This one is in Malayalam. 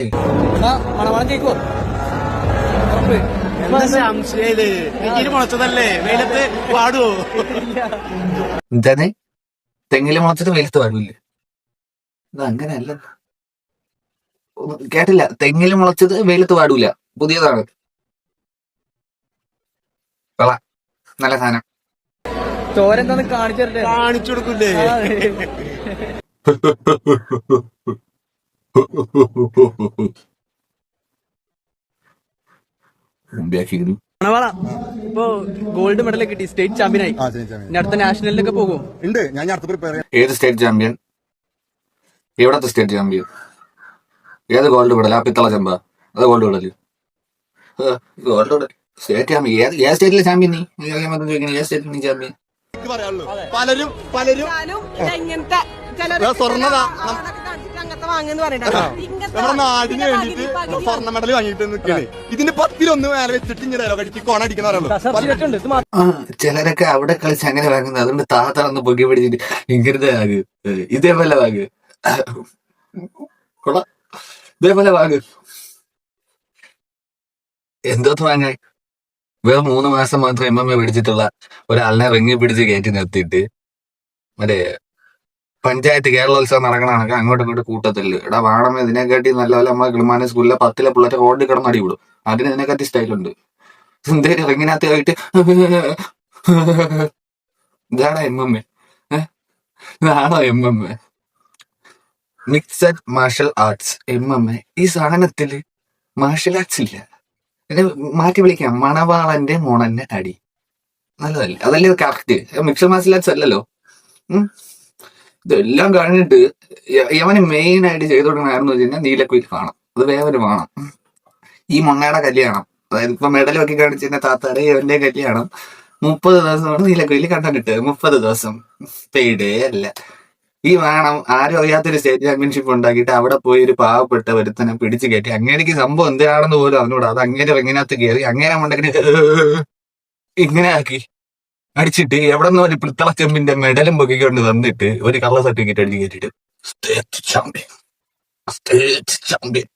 മണവാളം മുളച്ചതല്ലേ വെയിലത്ത് പാടുവോ എന്താണ്? തെങ്ങിൽ മുളച്ചിട്ട് വെയിലത്ത് പാടില്ലേ ഇത് അങ്ങനെയല്ല. കേട്ടില്ല. തെങ്ങിൽ മുളച്ചത് വെയിലത്ത് പാടൂല പുതിയതാണ്. വള നല്ല സാധനം. ചോരെന്താന്ന് കാണിച്ചു കാണിച്ചു കൊടുക്കൂലേ മണവാള ഇപ്പൊ ഗോൾഡ് മെഡൽ കിട്ടി സ്റ്റേറ്റ് ചാമ്പ്യനായി ആ ശരി ചാമ്പ്യൻ ഇനി അടുത്ത നാഷണലിലൊക്കെ പോകും. ഉണ്ട്. ഞാൻ അടുത്ത പ്രിപ്പയർ ചെയ്യാം. ഏത് സ്റ്റേറ്റ് ചാമ്പ്യൻ എവിടത്തെ സ്റ്റേറ്റ് ചാമ്പ്യൻ ഏത് ഗോൾഡ് മെഡൽ ആ പിത്തള ചെമ്പ. അത് gold medal gold medal state champion ഏത് ഏത് സ്റ്റേറ്റിലെ ചാമ്പ്യൻ നീ? ചോദിക്കണേ ഏത് സ്റ്റേറ്റിൽ നീ ചാമ്പ്യൻ പലരും പലരും. ഞാനും ഇങ്ങനത്തെ സ്വർണതാ. അതൊക്കെ കാണിച്ചിട്ട് അങ്ങനത്തെ വാങ്ങുന്നു പറയണ്ട ഇങ്ങനത്തെ നമ്മുടെ നാടിന് ഇതിന്റെ വേണ്ടിട്ട് പകുതി പകുതി സ്വർണ മെഡൽ വാങ്ങിയിട്ട് നിൽക്കണേ. ഇതിന്റെ പത്തിലൊന്ന് മേലെ വെച്ചിട്ട് ഇങ്ങനെ ഡയലോഗ് അടിച്ച് കോണ അടിക്കുന്ന പറയുള്ളൂ ഉണ്ട് ഇത് മാത്രം ചിലരൊക്കെ അവിടെ കളിച്ച് അങ്ങനെ വാങ്ങുന്നത്. അതുകൊണ്ട് താത്തറന്ന് പൊക്കി പിടിച്ചിട്ട് ഇങ്ങനത്തെ വാങ്ങ്. ഇതേപോലെ വാങ്ങ്. കൊള്ളാം. ഇതേപോലെ വാങ്ങ്. എന്തോത്ത് വാങ്ങാൻ? വെറും മൂന്ന് മാസം മാത്രം എം എം എ പിടിച്ചിട്ടുള്ള ഒരാളിനെ റിങ്ങി പിടിച്ച് കയറ്റി നിർത്തിയിട്ട് മറ്റേ പഞ്ചായത്ത് കേരളോത്സവം നടക്കണ അങ്ങോട്ട് ഇങ്ങോട്ടും കൂട്ടത്തില്ല എടാ വേണം ഇതിനെക്കാട്ടി നല്ല പോലെ നമ്മളെ കിളിമാന സ്കൂളിലെ പത്തിലെ പിള്ളേരെ റോഡിൽ കിടന്ന് അടിവിടും അതിന് ഇതിനെക്കാട്ടി സ്റ്റൈലുണ്ട് എന്തേലും ഇറങ്ങിനകത്ത് പോയിട്ട് ഇതാണോ എം എം എ ഇതാണോ M M A mixed martial arts M M A ഈ സാധനത്തിൽ മാർഷൽ ആർട്സ് ഇല്ല. എന്നെ മാറ്റി വിളിക്കാം. മണവാളന്റെ മോണന്റെ അടി നല്ലതല്ലേ? അതല്ലേ കറക്റ്റ് മിക്സഡ് മാർഷൽ ആർട്സ് അല്ലല്ലോ. ഇതെല്ലാം കഴിഞ്ഞിട്ട് യവന് മെയിൻ ആയിട്ട് ചെയ്തു കൊടുക്കണമെന്ന് വെച്ച് കഴിഞ്ഞാൽ നീലക്കുയിൽ കാണാം. അത് വേവന് വേണം ഈ മൊണ്ണയുടെ കല്യാണം. അതായത് ഇപ്പൊ മെഡൽ വെക്കി കാണിച്ചിരുന്ന താത്താടെ യവന്റെ കല്യാണം മുപ്പത് ദിവസമാണ് നീലക്കുയിൽ കണ്ടിട്ട് മുപ്പത് ദിവസം. പെയ്ഡേ അല്ല. ഈ വേണം ആരും അറിയാത്തൊരു സ്റ്റേറ്റ് ചാമ്പ്യൻഷിപ്പ് ഉണ്ടാക്കിയിട്ട് അവിടെ പോയി ഒരു പാവപ്പെട്ട ഒരുത്തനെ പിടിച്ചു കയറ്റി. അങ്ങനെക്ക് സംഭവം എന്തിനാണെന്ന് പോലും അറിഞ്ഞൂടാ. അത് അങ്ങനെ ഇങ്ങനകത്ത് കയറി അങ്ങനെ ഉണ്ടെങ്കിൽ ഇങ്ങനെ ആക്കി. അടിച്ചിട്ട് എവിടെ നിന്ന് ഒരു പിത്തള ചെമ്പിന്റെ മെഡലും പൊക്കിക്കൊണ്ട് തന്നിട്ട് ഒരു കള്ള സർട്ടിഫിക്കറ്റ് അടിച്ച് കയറ്റിട്ട് സ്റ്റേറ്റ് ചാമ്പ്യൻ സ്റ്റേറ്റ് ചാമ്പ്യൻ